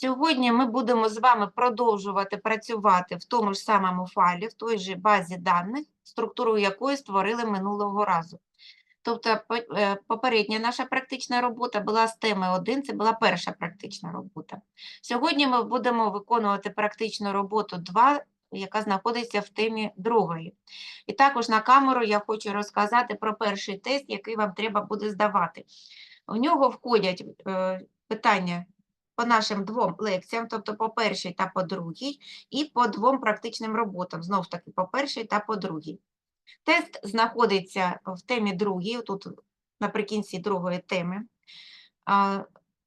Сьогодні ми будемо з вами продовжувати працювати в тому ж самому файлі, в той же базі даних, структуру якої створили минулого разу. Тобто е, попередня наша практична робота була з теми 1, це була перша практична робота. Сьогодні ми будемо виконувати практичну роботу 2, яка знаходиться в темі другої. І також на камеру я хочу розказати про перший тест, який вам треба буде здавати. В нього входять е, питання по нашим двом лекціям, тобто по першій та по другій, і по двом практичним роботам, знов таки, по першій та по другій. Тест знаходиться в темі другій, тут наприкінці другої теми.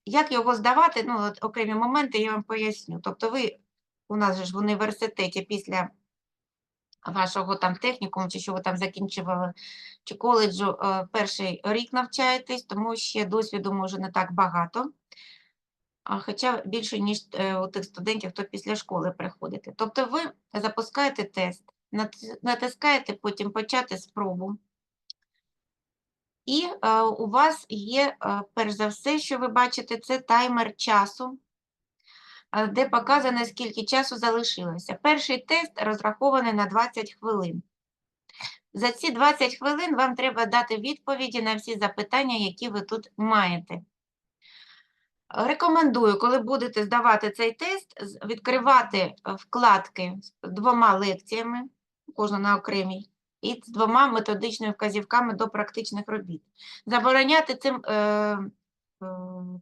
Як його здавати? Ну, окремі моменти я вам поясню. Тобто ви у нас ж в університеті після вашого там технікуму, чи що ви там закінчували, чи коледжу, е, перший рік навчаєтесь, тому ще досвіду може не так багато, хоча більше, ніж е, у тих студентів, хто після школи приходите. Тобто ви запускаєте тест, натискаєте потім почати спробу. І е, у вас є, е, перш за все, що ви бачите, це таймер часу, де показано, скільки часу залишилося. Перший тест розрахований на 20 хвилин. За ці 20 хвилин вам треба дати відповіді на всі запитання, які ви тут маєте. Рекомендую, коли будете здавати цей тест, відкривати е, вкладки з двома лекціями, кожна на окремій, і з двома методичними вказівками до практичних робіт. Забороняти цим е, е,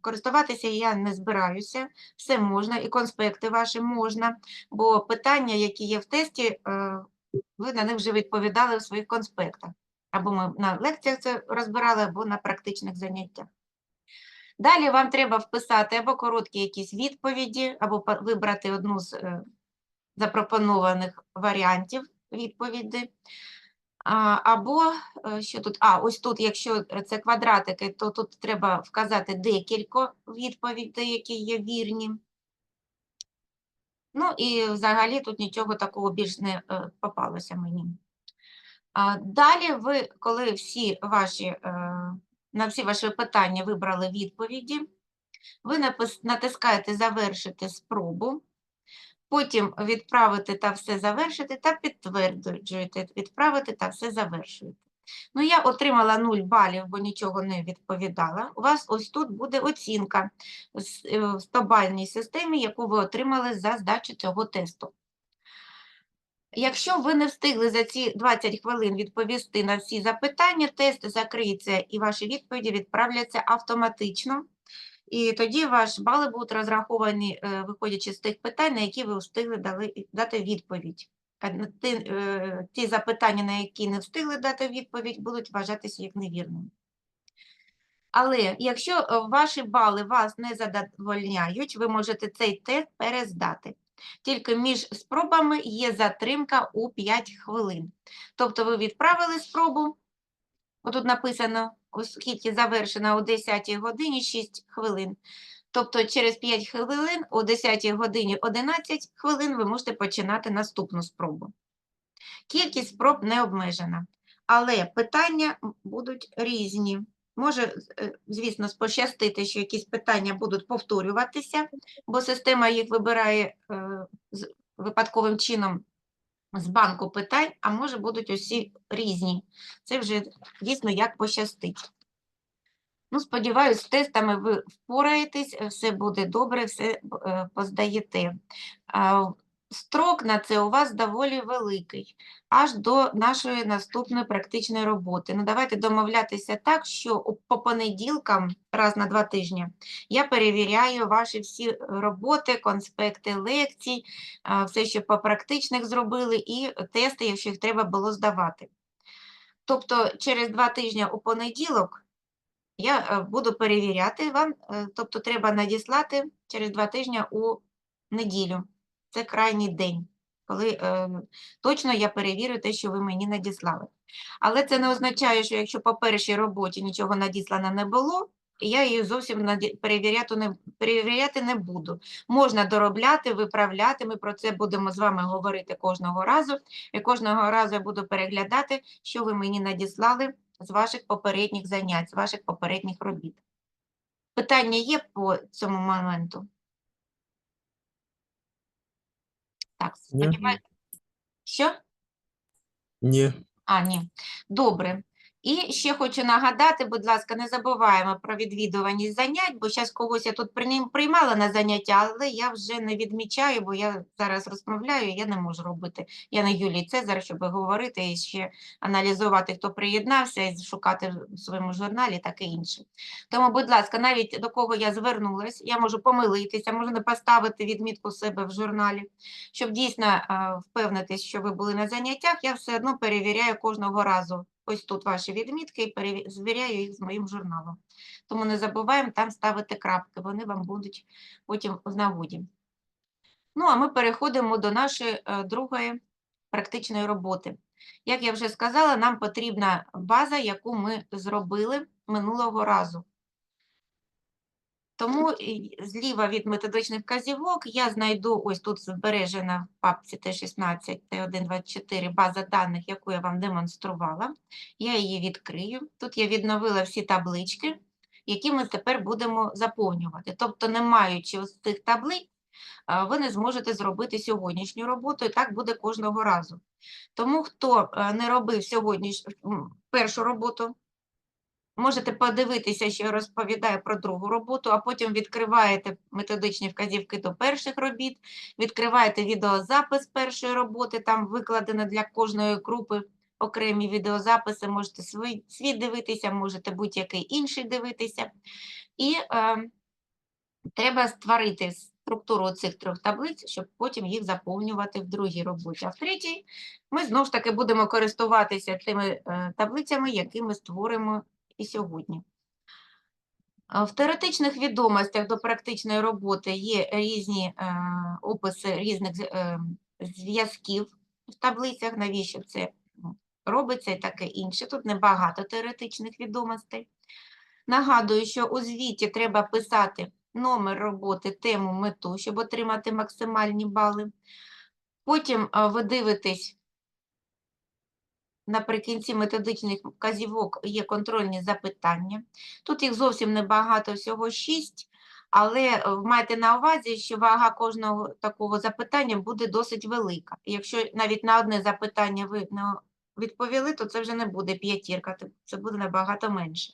користуватися я не збираюся, все можна, і конспекти ваші можна, бо питання, які є в тесті, е, ви на них вже відповідали в своїх конспектах. Або ми на лекціях це розбирали, або на практичних заняттях. Далі вам треба вписати або короткі якісь відповіді, або вибрати одну з е, запропонованих варіантів відповіді. Або е, що тут? А, ось тут, якщо це квадратики, то тут треба вказати декілька відповідей, які є вірні. Ну і взагалі тут нічого такого більш не е, попалося мені. Далі ви, коли всі ваші, на всі ваші питання вибрали відповіді, ви натискаєте Завершити спробу, потім відправити та все завершити та підтверджуєте відправити та все завершуєте. Ну, я отримала 0 балів, бо нічого не відповідала. У вас ось тут буде оцінка е, в 100-бальній системі, яку ви отримали за здачу цього тесту. Якщо ви не встигли за ці 20 хвилин відповісти на всі запитання, тест закриється і ваші відповіді відправляться автоматично. І тоді ваші бали будуть розраховані, е, виходячи з тих питань, на які ви встигли дати відповідь. Ті, е, ті запитання, на які не встигли дати відповідь, будуть вважатися як невірними. Але якщо е, ваші бали вас не задовольняють, ви можете цей тест перездати. Тільки між спробами є затримка у 5 хвилин. Тобто ви відправили спробу, отут написано, оскільки завершена о 10 годині 6 хвилин. Тобто через 5 хвилин, о 10 годині 11 хвилин ви можете починати наступну спробу. Кількість спроб не обмежена, але питання будуть різні. Може, е, звісно, пощастити, що якісь питання будуть повторюватися, бо система їх вибирає е, випадковим чином з банку питань, а може будуть усі різні. Це вже дійсно як пощастить. Ну, сподіваюсь, з тестами ви впораєтесь, все буде добре, все е, поздаєте. Строк на це у вас доволі великий, аж до нашої наступної практичної роботи. Ну, давайте домовлятися так, що по понеділкам, раз на два тижні, я перевіряю ваші всі роботи, конспекти лекцій, все, що по практичних зробили, і тести, якщо їх треба було здавати. Тобто через два тижні у понеділок я е, буду перевіряти вам, е, тобто треба надіслати через два тижні у неділю. Це крайній день, коли е, точно я перевірю те, що ви мені надіслали. Але це не означає, що якщо по першій роботі нічого надіслано не було, я її зовсім перевіряти не, перевіряти не буду. Можна доробляти, виправляти. Ми про це будемо з вами говорити кожного разу. І кожного разу я буду переглядати, що ви мені надіслали з ваших попередніх занять, з ваших попередніх робіт. Питання є по цьому моменту? Так, Ні. сподіваюся. Що? Ні. А, ні. Добре. І ще хочу нагадати, будь ласка, не забуваємо про відвідуваність занять, бо зараз когось я тут приймала на заняття, але я вже не відмічаю, бо я зараз розмовляю, я не можу робити. Я не Юлій Цезар, щоб говорити і ще аналізувати, хто приєднався, і шукати в своєму журналі, таке інше. Тому, будь ласка, навіть до кого я звернулась, я можу помилитися, можу не поставити відмітку себе в журналі. Щоб дійсно а, впевнитись, що ви були на заняттях, я все одно перевіряю кожного разу. Ось тут ваші відмітки і звіряю їх з моїм журналом. Тому не забуваємо там ставити крапки, вони вам будуть потім в нагоді. Ну, а ми переходимо до нашої е, другої практичної роботи. Як я вже сказала, нам потрібна база, яку ми зробили минулого разу. Тому зліва від методичних вказівок я знайду, ось тут збережена в папці Т16, Т124 база даних, яку я вам демонструвала. Я її відкрию. Тут я відновила всі таблички, які ми тепер будемо заповнювати. Тобто, не маючи ось цих таблиць, ви не зможете зробити сьогоднішню роботу, і так буде кожного разу. Тому, хто е, не робив сьогодні першу роботу, Можете подивитися, що я розповідаю про другу роботу, а потім відкриваєте методичні вказівки до перших робіт, відкриваєте відеозапис першої роботи, там викладено для кожної групи окремі відеозаписи, можете свій, свій дивитися, можете будь-який інший дивитися. І е, треба створити структуру цих трьох таблиць, щоб потім їх заповнювати в другій роботі. А в третій ми знову ж таки будемо користуватися тими е, таблицями, які ми створимо і сьогодні. В теоретичних відомостях до практичної роботи є різні е, описи різних е, зв'язків в таблицях, навіщо це робиться і таке інше. Тут небагато теоретичних відомостей. Нагадую, що у звіті треба писати номер роботи, тему, мету, щоб отримати максимальні бали. Потім ви дивитесь Наприкінці методичних вказівок є контрольні запитання. Тут їх зовсім небагато, всього 6, але е, майте на увазі, що вага кожного такого запитання буде досить велика. Якщо навіть на одне запитання ви не відповіли, то це вже не буде п'ятірка, це буде набагато менше.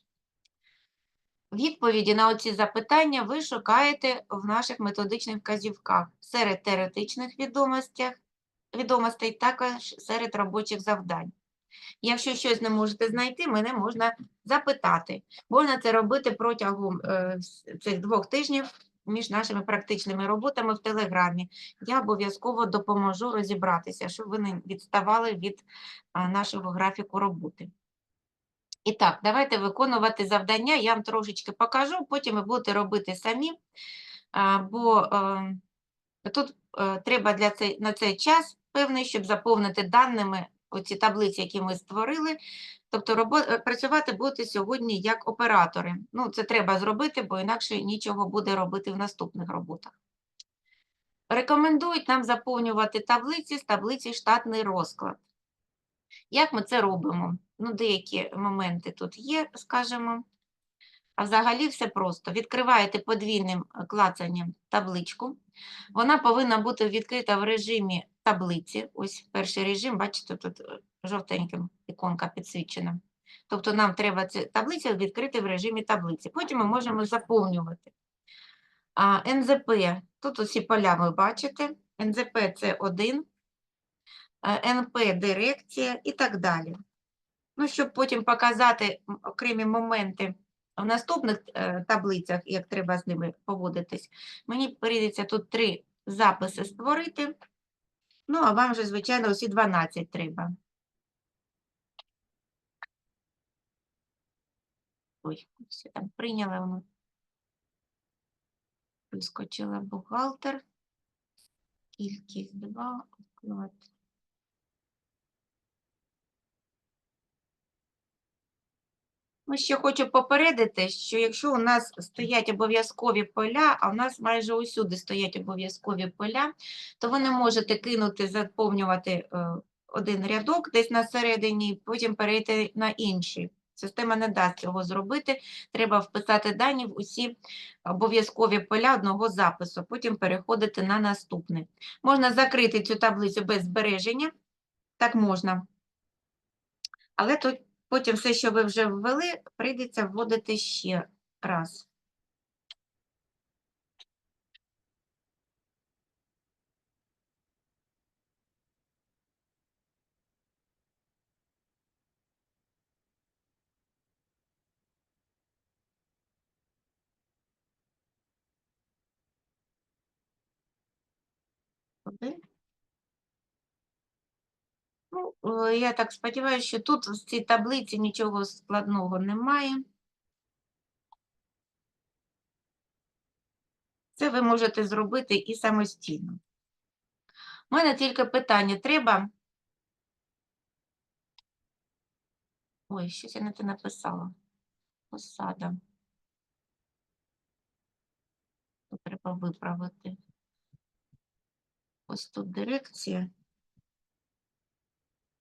Відповіді на оці запитання ви шукаєте в наших методичних вказівках серед теоретичних відомостей також серед робочих завдань. Якщо щось не можете знайти, мене можна запитати. Можна це робити протягом е, цих двох тижнів між нашими практичними роботами в Телеграмі. Я обов'язково допоможу розібратися, щоб ви не відставали від а, нашого графіку роботи. І так, давайте виконувати завдання. Я вам трошечки покажу, потім ви будете робити самі, бо е, Тут е, треба для цей, на цей час певний, щоб заповнити даними оці таблиці, які ми створили. Тобто е, працювати будете сьогодні як оператори. Ну, це треба зробити, бо інакше нічого буде робити в наступних роботах. Рекомендують нам заповнювати таблиці з таблиці штатний розклад. Як ми це робимо? Ну, деякі моменти тут є, скажімо. А взагалі все просто. Відкриваєте подвійним клацанням табличку. Вона повинна бути відкрита в режимі таблиці. Ось перший режим, бачите, тут е, жовтеньким іконка підсвічена. Тобто нам треба цю таблицю відкрити в режимі таблиці. Потім ми можемо заповнювати. А НЗП, тут усі поля ви бачите. НЗП це 1, НП дирекція і так далі. Ну, щоб потім показати окремі моменти в наступних е, таблицях, як треба з ними поводитись, мені прийдеться тут три записи створити. Ну, а вам вже, звичайно, усі 12 треба. Ой, все там прийняла воно. Вискочила бухгалтер. Кількість 2, вклад. Ну, ще хочу попередити, що якщо у нас стоять обов'язкові поля, а у нас майже усюди стоять обов'язкові поля, то ви не можете кинути, заповнювати е, один рядок десь на середині, потім перейти на інший. Система не дасть цього зробити. Треба вписати дані в усі обов'язкові поля одного запису, потім переходити на наступний. Можна закрити цю таблицю без збереження, так можна. Але тут потім все, що ви вже ввели, прийдеться вводити ще раз. Туди. Ну, е, я так сподіваюся, що тут в цій таблиці нічого складного немає. Це ви можете зробити і самостійно. У мене тільки питання, треба. Ой, щось я не те написала. Посада. Треба виправити. Ось тут дирекція.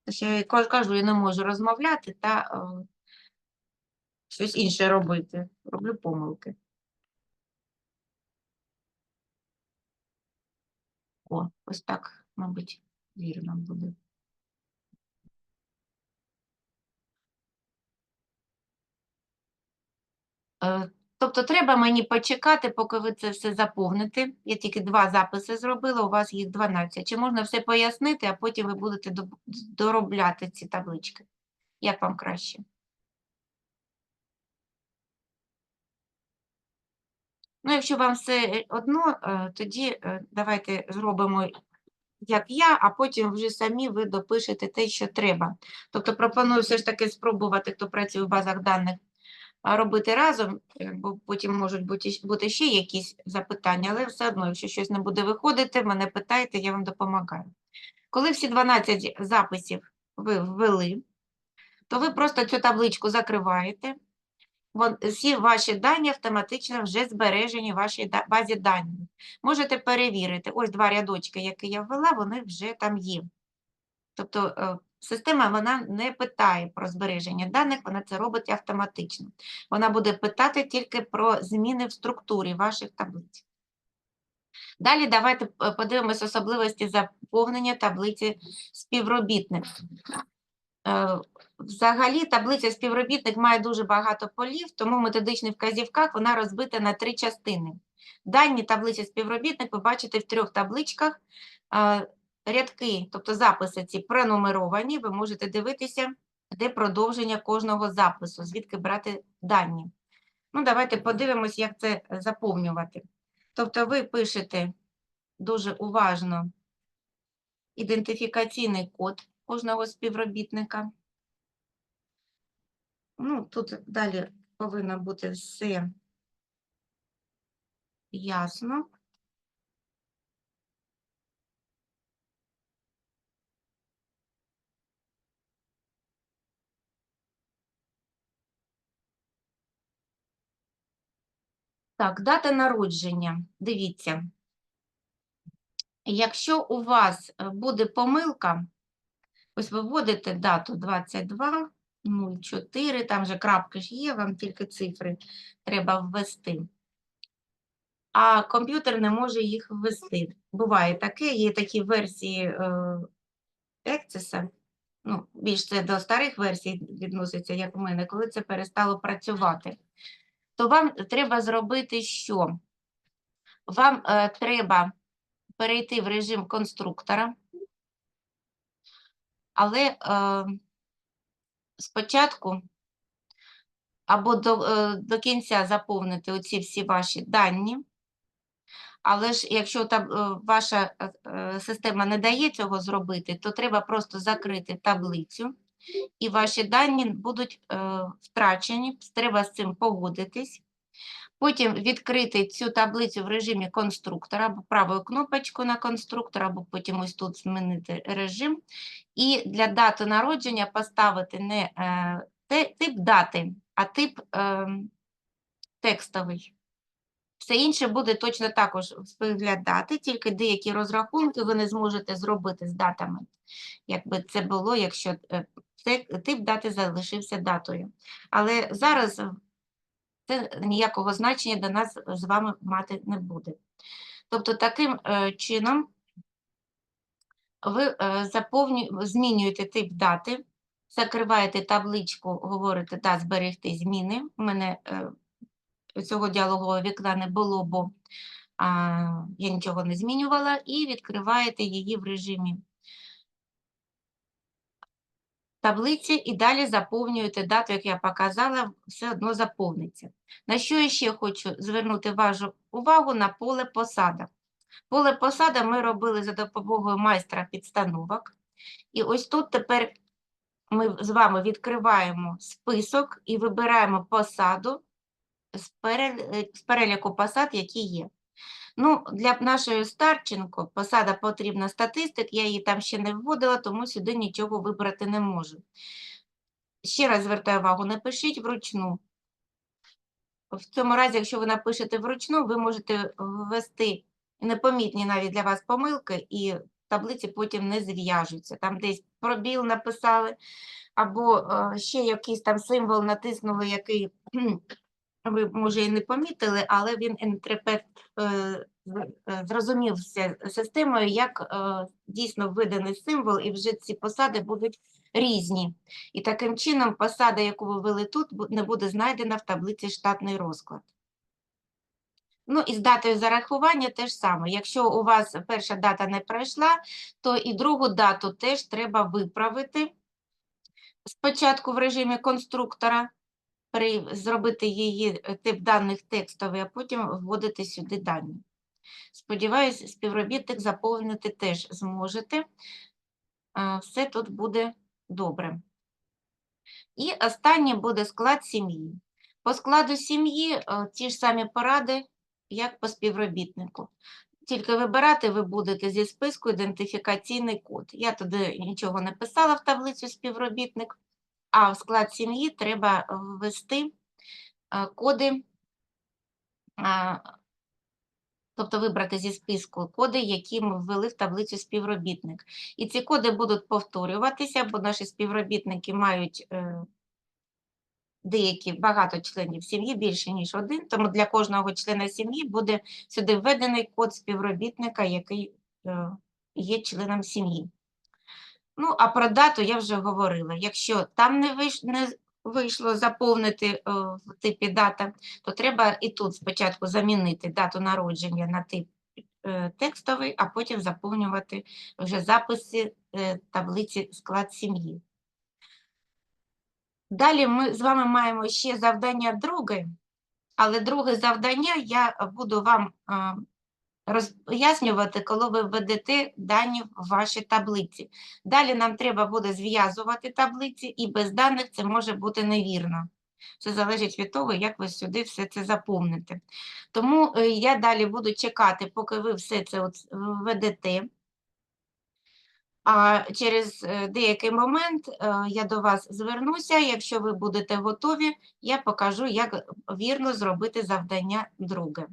Тож я кажу, я не можу розмовляти та е, щось інше робити. Роблю помилки. О, ось так, мабуть, вірно буде. Е, Тобто треба мені почекати, поки ви це все заповните. Я тільки два записи зробила, у вас їх 12. Чи можна все пояснити, а потім ви будете доробляти ці таблички? Як вам краще? Ну, якщо вам все одно, е, тоді е, давайте зробимо як я, а потім вже самі ви допишете те, що треба. Тобто пропоную все ж таки спробувати, хто працює в базах даних, робити разом, бо потім можуть бути, бути ще якісь запитання, але все одно, якщо щось не буде виходити, мене питайте, я вам допомагаю. Коли всі 12 записів ви ввели, то ви просто цю табличку закриваєте. Всі ваші дані автоматично вже збережені в вашій базі даних. Можете перевірити. Ось два рядочки, які я ввела, вони вже там є. Тобто е, система вона не питає про збереження даних, вона це робить автоматично. Вона буде питати тільки про зміни в структурі ваших таблиць. Далі давайте е, подивимось особливості заповнення таблиці співробітник. Е, Взагалі таблиця співробітник має дуже багато полів, тому в методичних вказівках вона розбита на три частини. Дані таблиці співробітник ви бачите в трьох табличках. Рядки, тобто записи ці пронумеровані, ви можете дивитися, де продовження кожного запису, звідки брати дані. Ну, давайте подивимось, як це заповнювати. Тобто ви пишете дуже уважно ідентифікаційний код кожного співробітника. Ну, тут далі повинно бути все ясно. Так, дата народження. Дивіться. Якщо у вас е, буде помилка, ось ви вводите дату 22, 04, там же крапки ж є, вам тільки цифри треба ввести. А комп'ютер не може їх ввести. Буває таке, є такі версії е, Access, ну, більш це до старих версій відноситься, як у мене, коли це перестало працювати. То вам треба зробити що? Вам е, треба перейти в режим конструктора, але е, спочатку або до, е, до кінця заповнити оці всі ваші дані. Але ж якщо там е, ваша е, система не дає цього зробити, то треба просто закрити таблицю, і ваші дані будуть е, втрачені. Треба з цим погодитись. Потім відкрити цю таблицю в режимі конструктора, або правою кнопочкою на конструктор, або потім ось тут змінити режим. І для дати народження поставити не е, тип дати, а тип е, текстовий. Все інше буде точно також споглядати, тільки деякі розрахунки ви не зможете зробити з датами, якби це було, якщо е, тип дати залишився датою. Але зараз це ніякого значення до нас з вами мати не буде. Тобто таким е, чином ви е, заповню... змінюєте тип дати, закриваєте табличку, говорите «да, зберегти зміни». У мене цього діалогового вікна не було, бо а, я нічого не змінювала, і відкриваєте її в режимі таблиці і далі заповнюєте дату, як я показала, все одно заповниться. На що я ще хочу звернути вашу увагу на поле посада. Поле посада ми робили за допомогою майстра підстановок. І ось тут тепер ми з вами відкриваємо список і вибираємо посаду з, переліку посад, які є. Ну, для нашої Старченко посада потрібна статистик, я її там ще не вводила, тому сюди нічого вибрати не можу. Ще раз звертаю увагу, не пишіть вручну. В цьому разі, якщо ви напишете вручну, ви можете ввести непомітні навіть для вас помилки, і таблиці потім не зв'яжуться. Там десь пробіл написали, або е, ще якийсь там символ натиснули, який ви, може, і не помітили, але він інтерпрет е, е, зрозумів системою, як е, дійсно виданий символ, і вже ці посади будуть різні. І таким чином посада, яку ви ввели тут, не буде знайдена в таблиці штатний розклад. Ну і з датою зарахування теж саме. Якщо у вас перша дата не пройшла, то і другу дату теж треба виправити. Спочатку в режимі конструктора, зробити її е, тип даних текстовий, а потім вводити сюди дані. Сподіваюсь, співробітник заповнити теж зможете. Все тут буде добре. І останнє буде склад сім'ї. По складу сім'ї е, ті ж самі поради, як по співробітнику. Тільки вибирати ви будете зі списку ідентифікаційний код. Я туди нічого не писала в таблицю співробітник, а в склад сім'ї треба ввести е, коди, тобто вибрати зі списку коди, які ми ввели в таблицю співробітник. І ці коди будуть повторюватися, бо наші співробітники мають е, деякі багато членів сім'ї, більше ніж один, тому для кожного члена сім'ї буде сюди введений код співробітника, який е, є членом сім'ї. Ну, а про дату я вже говорила. Якщо там не, вийш... не вийшло заповнити е, в типі дата, то треба і тут спочатку замінити дату народження на тип е, текстовий, а потім заповнювати вже записи е, таблиці склад сім'ї. Далі ми з вами маємо ще завдання друге, але друге завдання я буду вам роз'яснювати, коли ви введете дані в ваші таблиці. Далі нам треба буде зв'язувати таблиці, і без даних це може бути невірно. Це залежить від того, як ви сюди все це заповните. Тому е, я далі буду чекати, поки ви все це введете. А через е, деякий момент е, я до вас звернуся. Якщо ви будете готові, я покажу, як вірно зробити завдання друге.